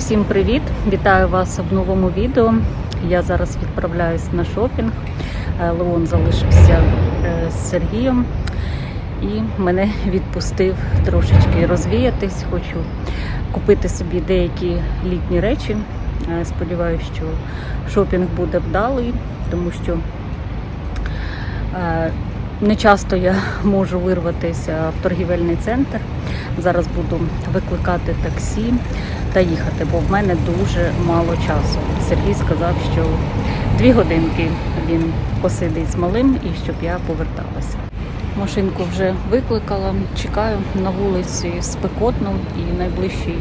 Всім привіт! Вітаю вас в новому відео. Я зараз відправляюсь на шопінг. Е, Леон залишився е, з Сергієм і мене відпустив трошечки розвіятись. Хочу купити собі деякі літні речі. Е, Сподіваюсь, що шопінг буде вдалий, тому що не часто я можу вирватися в торгівельний центр. Зараз буду викликати таксі та їхати, бо в мене дуже мало часу. Сергій сказав, що дві годинки він посидить з малим і щоб я поверталася. Машинку вже викликала, чекаю на вулиці спекотно і найближчий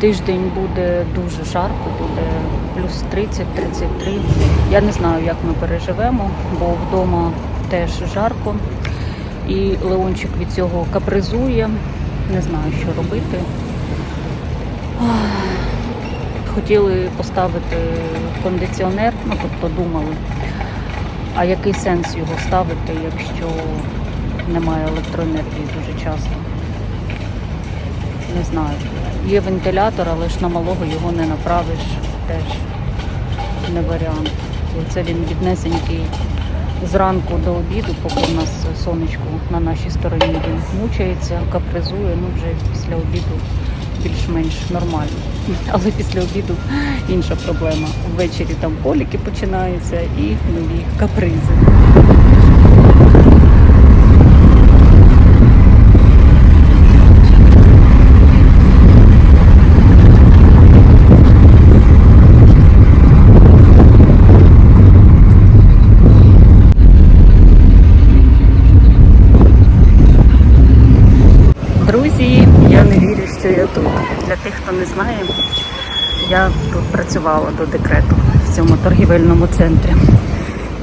тиждень буде дуже жарко, буде плюс 30-33. Я не знаю, як ми переживемо, бо вдома теж жарко. І Леончик від цього капризує, не знаю, що робити. Хотіли поставити кондиціонер, ну тобто думали, а який сенс його ставити, якщо немає електроенергії дуже часто. Не знаю. Є вентилятор, але ж на малого його не направиш, теж не варіант. Це він віднесенький зранку до обіду, поки в нас сонечко на нашій стороні він мучається, капризує, ну вже після обіду більш-менш нормально. Але після обіду інша проблема. Ввечері там коліки починаються і нові капризи. Друзі, я не вірю, що я тут. Для тих, хто не знає, я тут працювала до декрету в цьому торгівельному центрі.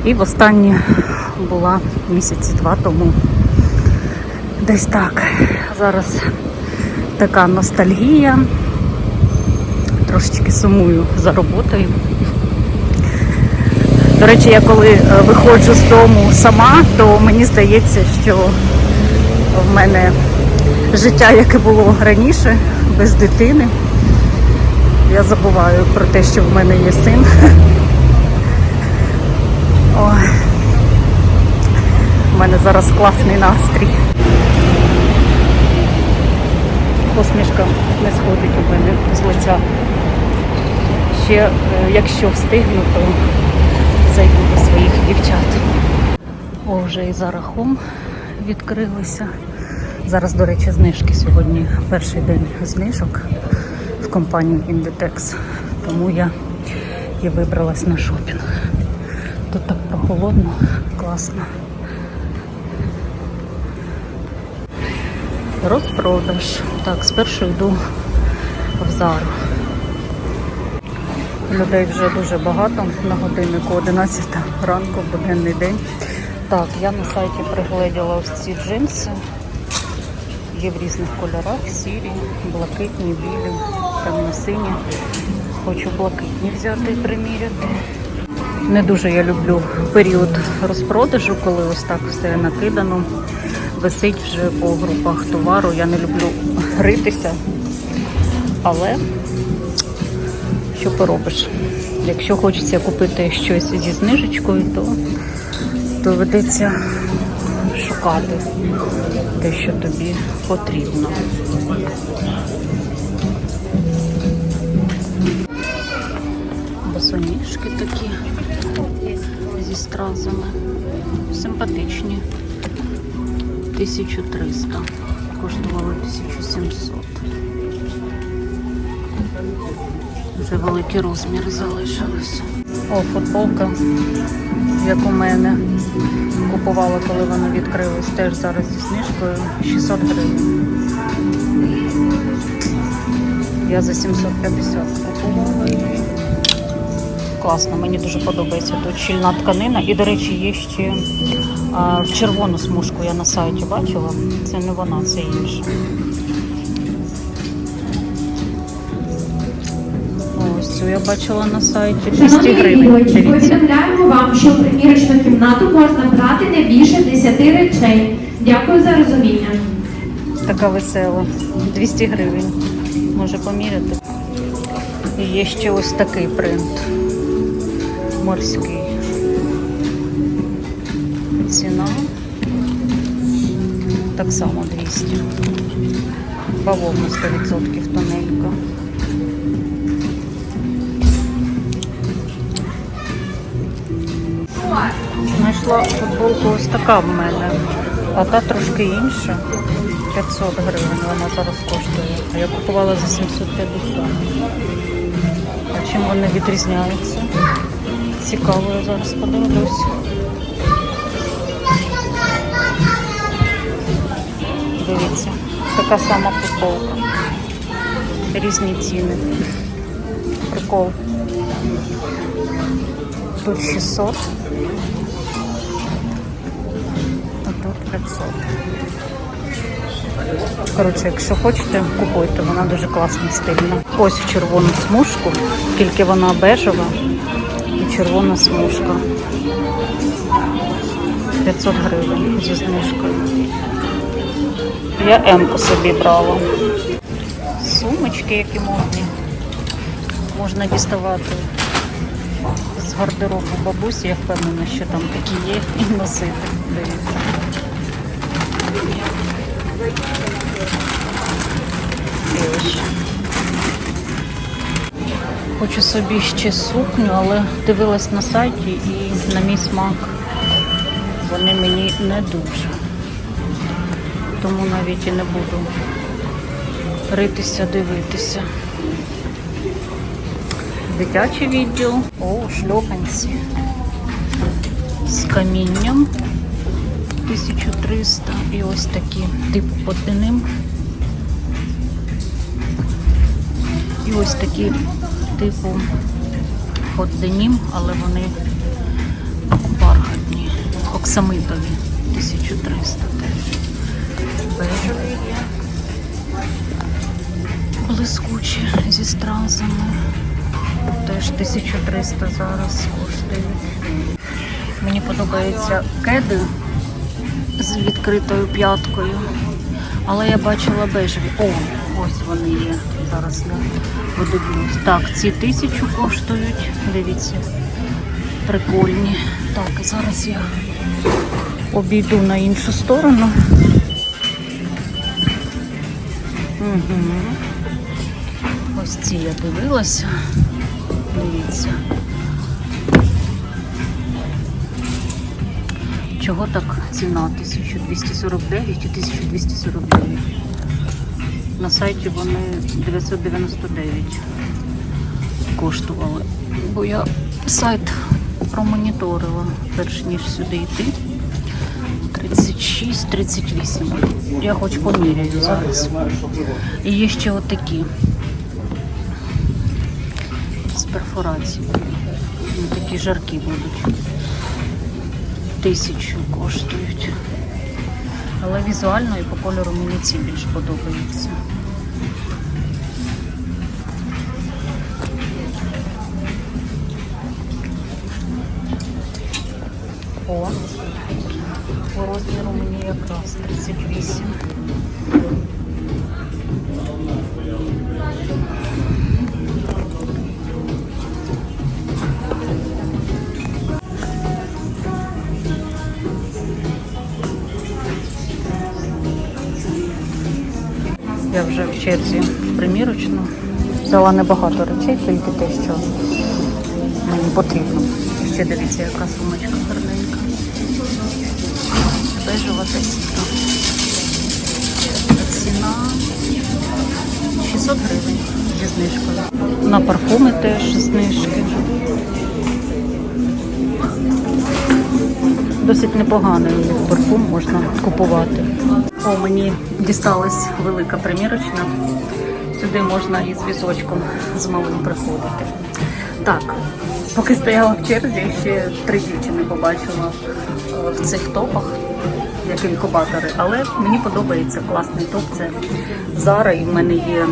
І востаннє була місяці два тому. Десь так. Зараз така ностальгія. Трошечки сумую за роботою. До речі, я коли е, виходжу з дому сама, то мені здається, що в мене життя, яке було раніше, без дитини. Я забуваю про те, що в мене є син. Ой. У мене зараз класний настрій. Посмішка не сходить у мене з лиця. Ще, е, якщо встигну, то зайду до своїх дівчат. О, вже і за рахом відкрилися. Зараз, до речі, знижки сьогодні перший день знижок в компанії Inditex. Тому я і вибралась на шопінг. Тут так прохолодно, класно. Розпродаж. Так, спершу йду в Зару. Людей вже дуже багато на годиннику 11 ранку, буденний день. Так, я на сайті пригледіла ось ці джинси. Є в різних кольорах, сірі, блакитні, білі, темно-сині. Хочу блакитні взяти і приміряти. Не дуже я люблю період розпродажу, коли ось так все накидано, висить вже по групах товару. Я не люблю гритися, але що поробиш? Якщо хочеться купити щось зі знижечкою, то доведеться шукати те, що тобі потрібно. Босоніжки такі зі стразами. Симпатичні. 1300. Коштували 1700. Вже великий розмір залишилось. О, футболка, як у мене. Купувала, коли вони відкрились, теж зараз зі знижкою 600 гривень. Я за 750 купувала. Класно, мені дуже подобається. Тут щільна тканина. І, до речі, є ще а, червону смужку я на сайті бачила. Це не вона, це інша. Цю я бачила на сайті 200 Шановні гривень. відвідувачі, повідомляємо вам, що в примірочну кімнату можна брати не більше 10 речей. Дякую за розуміння. Така весела. 200 гривень. Може поміряти. І є ще ось такий принт. Морський. Ціна. Так само 200. Бавовна 100% тоненька. Знайшла футболку ось така в мене, а та трошки інша. 500 гривень вона зараз коштує. А я купувала за 750. А чим вони відрізняються? Цікаво, я зараз подивлюсь. Дивіться, така сама футболка. Різні ціни. Прикол. Тут 600. А тут 500. Коротше, якщо хочете, купуйте, вона дуже класна стильна. Ось в червону смужку, тільки вона бежева і червона смужка. 500 гривень зі знижкою. Я М-ку собі брала. Сумочки, які модні. Можна діставати з гардеробу бабусі, я впевнена, що там такі є, і носити. Дивіться. Хочу собі ще сукню, але дивилась на сайті і на мій смак вони мені не дуже. Тому навіть і не буду ритися, дивитися. Дитячий відділ. О, шльопанці. З камінням. 1300 і ось такі типу під ним. І ось такі типу під денім, але вони бархатні, оксамитові. 1300 теж. Бежеві є. Блискучі зі стразами. Теж 1300 зараз коштують. Мені подобаються кеди з відкритою п'яткою. Але я бачила бежеві. О, ось вони є. Зараз я подивлюсь. Так, ці тисячу коштують. Дивіться, прикольні. Так, зараз я обійду на іншу сторону. Угу. Ось ці я дивилася. Дивіться. Чого так ціна 1249 і 1249? На сайті вони 999 коштували. Бо я сайт промоніторила, перш ніж сюди йти. 36-38. Я хоч поміряю зараз. І є ще отакі з перфорацією. Ну, Такі жаркі будуть. Тисячу коштують. Але візуально і по кольору мені ці більш подобаються. О, по розміру мені якраз 38. Черзі примірочну. Взяла небагато речей, тільки те, що мені потрібно. Ще дивіться, яка сумочка гарненька. Бежева текстка. Ціна 600 гривень зі знижкою. На парфуми теж знижки. Досить непоганий парфум можна купувати. О, мені дісталась велика примірочна. Сюди можна із візочком з малим приходити. Так, поки стояла в черзі, ще три дівчини побачила е, в цих топах, як інкубатори. Але мені подобається класний топ. Це Зара, і в мене є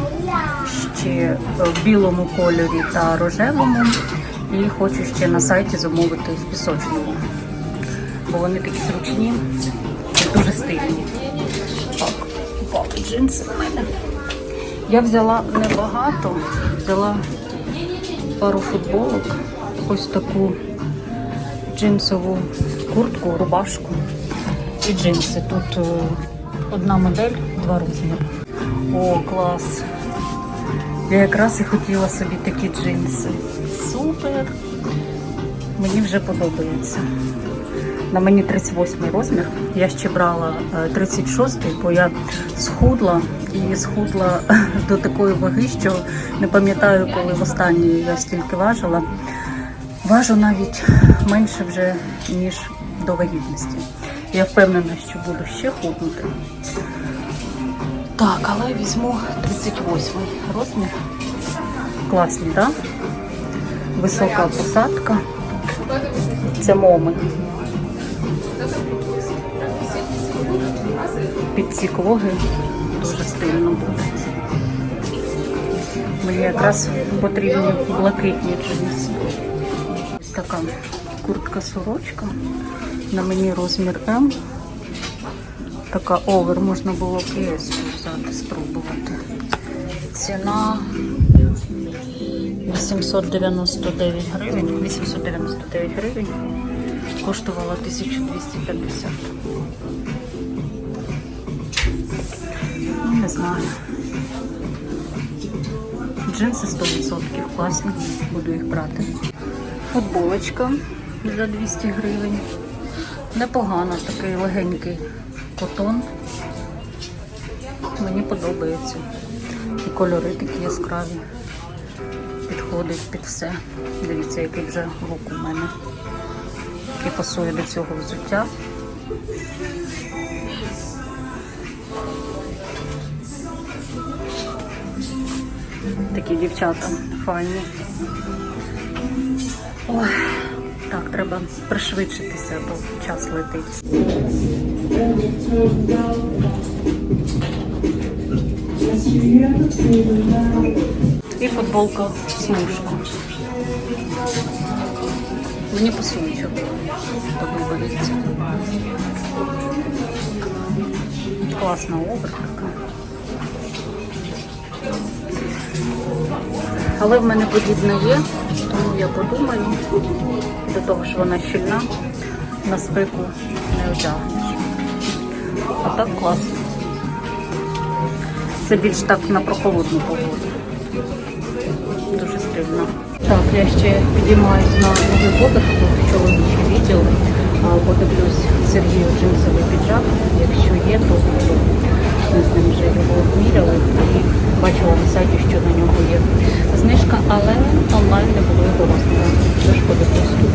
ще в білому кольорі та рожевому. І хочу ще на сайті замовити в пісочному. Бо вони такі зручні дуже стильні. Так, упали джинси в мене. Я взяла небагато, взяла пару футболок, ось таку джинсову куртку, рубашку і джинси. Тут е, одна модель, два розміри. О, клас! Я якраз і хотіла собі такі джинси. Супер! Мені вже подобається. На мені 38 розмір. Я ще брала е, 36, бо я схудла і схудла до такої ваги, що не пам'ятаю, коли востаннє я стільки важила. Важу навіть менше вже, ніж до вагітності. Я впевнена, що буду ще худнути. Так, але візьму 38 розмір. Класні, так? Да? Висока посадка. Це моми. Під ці клоги дуже стильно буде. Мені якраз потрібні блакитні джинси. Така куртка-сорочка. На мені розмір М. Така овер, можна було кейс взяти, спробувати. Ціна 899 гривень. 899 гривень. Коштувала 1250. Ну, не знаю. Джинси 100% класні, буду їх брати. Футболочка за 200 гривень. Непогано, такий легенький котон. Мені подобається. І кольори такі яскраві. Підходить під все. Дивіться, який вже лук у мене. І пасує до цього взуття. Такі дівчата файні. Ой, так, треба пришвидшитися, бо час летить. І футболка смужка. Мені пасує, що подобається. Класна образ така. Але в мене подібне є, тому я подумаю, до того що вона щільна, на спеку не одягнеш. А так класно. Це більш так на прохолодну погоду. Дуже стильно. Так, я ще підіймаюсь на новий поверх, тут чоловічий відділ. А, Подивлюсь Сергію джинсовий піджак. Якщо є, то. Ми з ним вже його міряли і бачила на сайті, що на нього є знижка, але онлайн не було його розміру. Тож подивлюсь тут.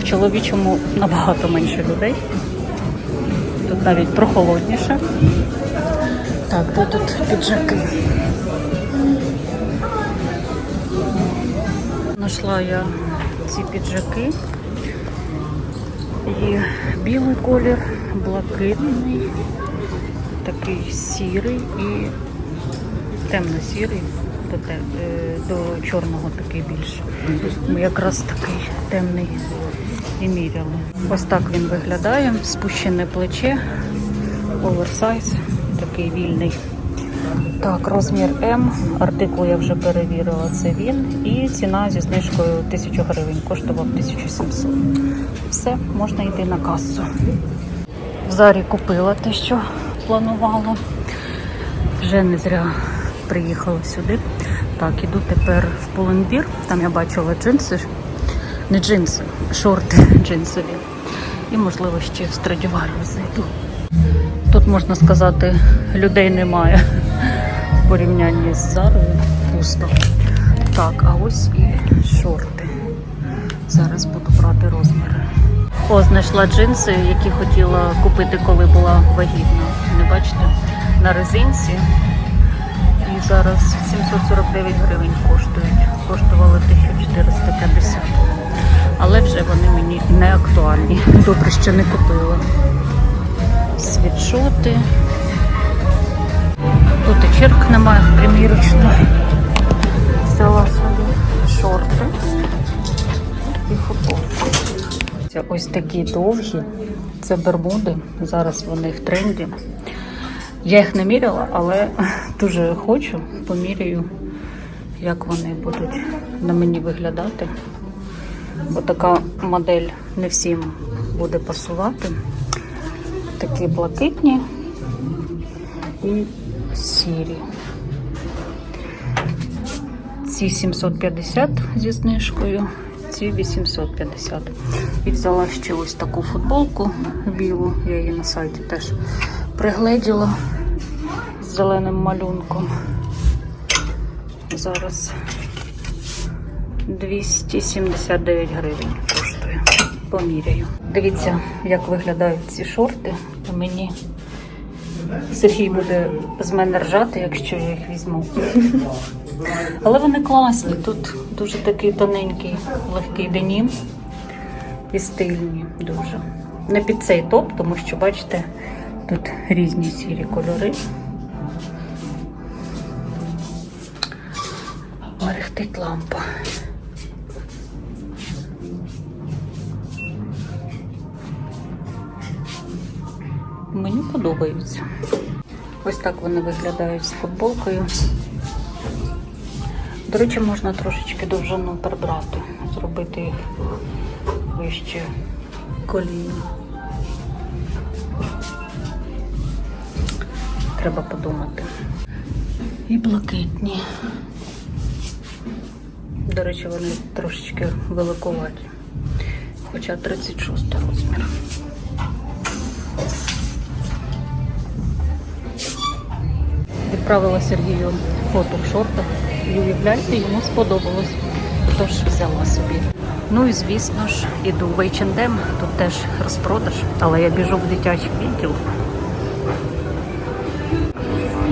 В чоловічому набагато менше людей. Тут навіть прохолодніше. Так, де тут піджаки? Нашла я ці піджаки. І білий колір, блакитний, такий сірий і темно-сірий, до, те- е, до чорного такий більше. Ми якраз такий темний і міряли. Ось так він виглядає. Спущене плече, оверсайз, такий вільний. Так, розмір М, артикул я вже перевірила, це він. І ціна зі знижкою 1000 гривень, коштував 1700. Все, можна йти на касу. В зарі купила те, що планувала. Вже не зря приїхала сюди. Так, іду тепер в Пуленбір. Там я бачила джинси. Не джинси, шорти джинсові. І, можливо, ще в Страдіваріус зайду. Тут, можна сказати, людей немає в порівнянні з Зарою. Пусто. Так, а ось і шорти. Зараз буду брати розміри. О, знайшла джинси, які хотіла купити, коли була вагітна. Не бачите? На резинці. І зараз 749 гривень коштують. Коштували 1450. Але вже вони мені не актуальні. Добре, що не купила. Світшоти. Тут і черг немає в примірочну. Взяла собі шорти і футболку. Ось такі довгі. Це бермуди. Зараз вони в тренді. Я їх не міряла, але дуже хочу, поміряю, як вони будуть на мені виглядати. Бо така модель не всім буде пасувати. Такі блакитні і сірі. Ці 750 зі знижкою, ці 850. І взяла ще ось таку футболку білу, я її на сайті теж пригледіла з зеленим малюнком. Зараз 279 гривень коштує. Поміряю. Дивіться, як виглядають ці шорти. Мені Сергій буде з мене ржати, якщо я їх візьму. Але вони класні. Тут дуже такий тоненький, легкий денім і стильні дуже. Не під цей топ, тому що, бачите, тут різні сірі кольори. Мерехтить лампа. Мені подобаються. Ось так вони виглядають з футболкою. До речі, можна трошечки довжину прибрати, зробити їх вище коліна. Треба подумати. І блакитні. До речі, вони трошечки великуваті. Хоча 36 розмір. Відправила Сергію фото в шортах і уявляєте, йому сподобалось. Тож взяла собі. Ну і звісно ж, іду в H&M, тут теж розпродаж, але я біжу в дитячий відділ.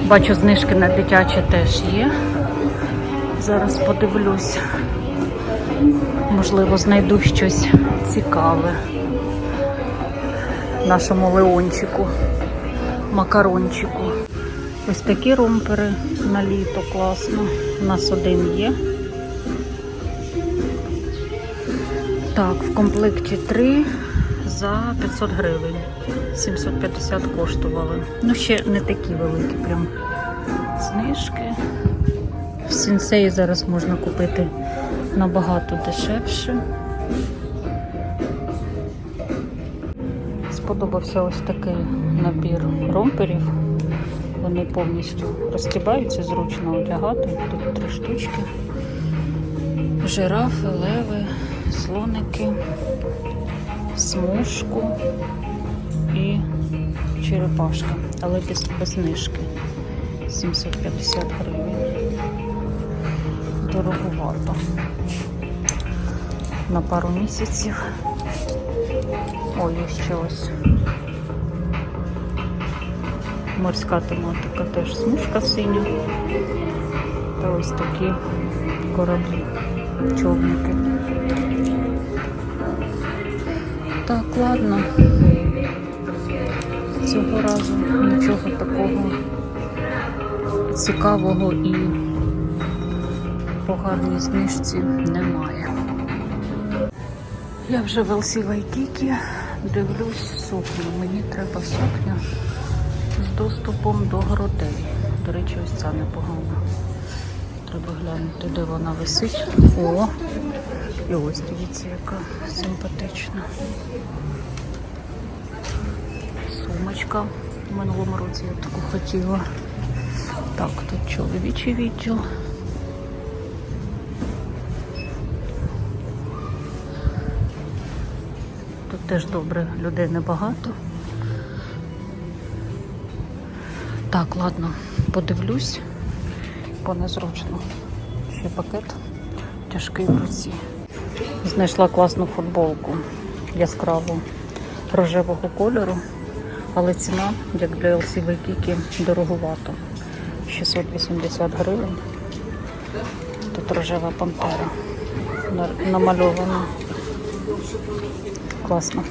Бачу, знижки на дитяче теж є. Зараз подивлюсь. Можливо, знайду щось цікаве нашому Леончику, макарончику. Ось такі ромпери на літо класно. У нас один є. Так, в комплекті три за 500 гривень. 750 коштували. Ну, ще не такі великі прям знижки. В сінсеї зараз можна купити набагато дешевше. Сподобався ось такий набір ромперів. Вони повністю розтібаються, зручно одягати. Тут три штучки. Жирафи, леви, слоники, смужку і черепашка, але без, без знижки. 750 гривень. Дороговато. На пару місяців. Ой, ще ось морська тематика, теж смужка синя. Та ось такі кораблі, човники. Так, ладно. Цього разу нічого такого цікавого і по гарній знижці немає. Я вже в LC Waikiki дивлюсь сукню. Мені треба сукня доступом до грудей. До речі, ось ця непогана. Треба глянути, де вона висить. О! І ось дивіться, яка симпатична. Сумочка. В минулому році я таку хотіла. Так, тут чоловічий відділ. Тут теж добре, людей небагато. Так, ладно, подивлюсь, бо незручно. Ще пакет тяжкий в руці. Знайшла класну футболку яскраву рожевого кольору, але ціна, як для LC Waikiki, дороговато. 680 гривень. Тут рожева пантера намальована. Класно.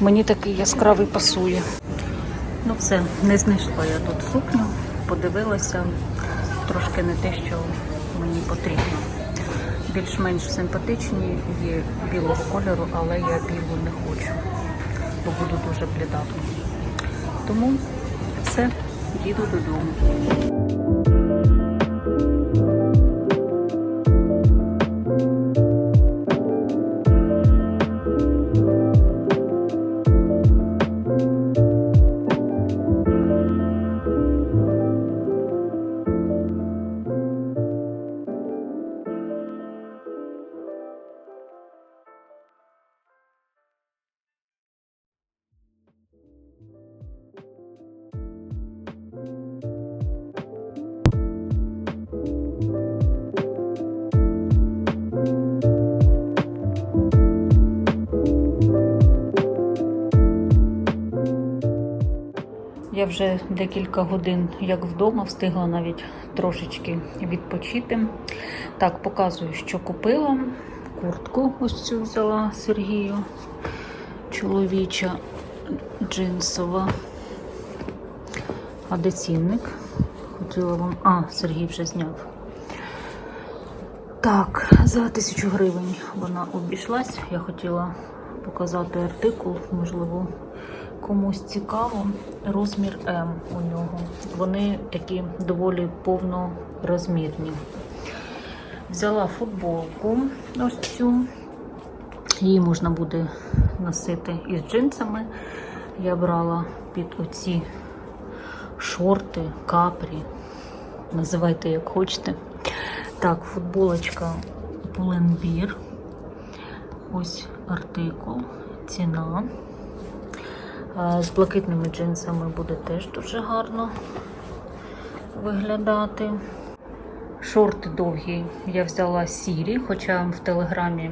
Мені такий яскравий пасує. Ну все, не знайшла я тут сукню, подивилася трошки не те, що мені потрібно. Більш-менш симпатичні є білого кольору, але я білу не хочу, бо буду дуже блідати. Тому все, їду додому. Я вже декілька годин як вдома встигла навіть трошечки відпочити. Так, показую, що купила. Куртку ось цю взяла Сергію. Чоловіча джинсова. А де цінник? Хотіла вам. А, Сергій вже зняв. Так, за тисячу гривень вона обійшлась. Я хотіла показати артикул, можливо, комусь цікаво. Розмір М у нього. Вони такі доволі повнорозмірні. Взяла футболку ось цю. Її можна буде носити із джинсами. Я брала під оці шорти, капрі. Називайте як хочете. Так, футболочка Pull&Bear. Ось артикул, ціна. З блакитними джинсами буде теж дуже гарно виглядати. Шорти довгі я взяла сірі, хоча в телеграмі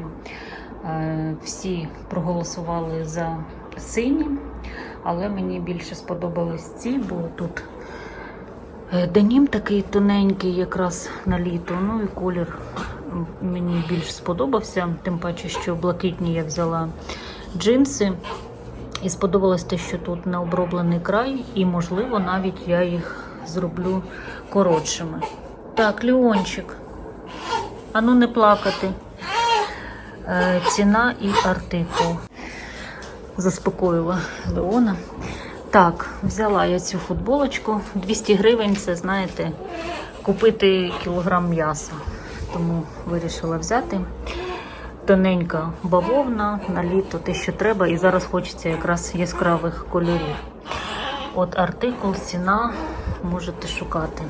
е, всі проголосували за сині, але мені більше сподобались ці, бо тут Е, Денім такий тоненький, якраз на літо. Ну і колір мені більш сподобався. Тим паче, що блакитні я взяла джинси. І сподобалось те, що тут не оброблений край, і, можливо, навіть я їх зроблю коротшими. Так, Ліончик. Ану не плакати. Е, ціна і артикул. Заспокоїла Леона. Так, взяла я цю футболочку. 200 гривень це, знаєте, купити кілограм м'яса. Тому вирішила взяти. Тоненька бавовна на літо, те, що треба, і зараз хочеться якраз яскравих кольорів. От артикул, ціна, можете шукати.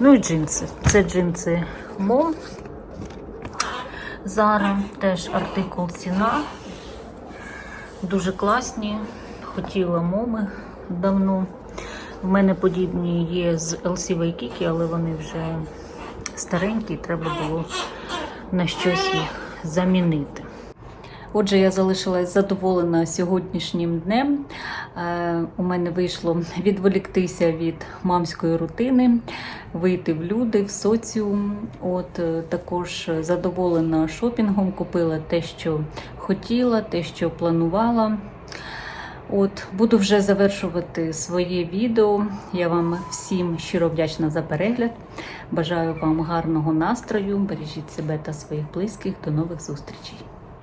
Ну і джинси. Це джинси Мом. Зара, теж артикул ціна. Дуже класні. Хотіла моми давно. В мене подібні є з LC Waikiki, але вони вже старенькі, треба було на щось їх замінити. Отже, я залишилась задоволена сьогоднішнім днем. Е, у мене вийшло відволіктися від мамської рутини, вийти в люди, в соціум. От е, також задоволена шопінгом, купила те, що хотіла, те, що планувала. От, буду вже завершувати своє відео. Я вам всім щиро вдячна за перегляд. Бажаю вам гарного настрою. Бережіть себе та своїх близьких. До нових зустрічей.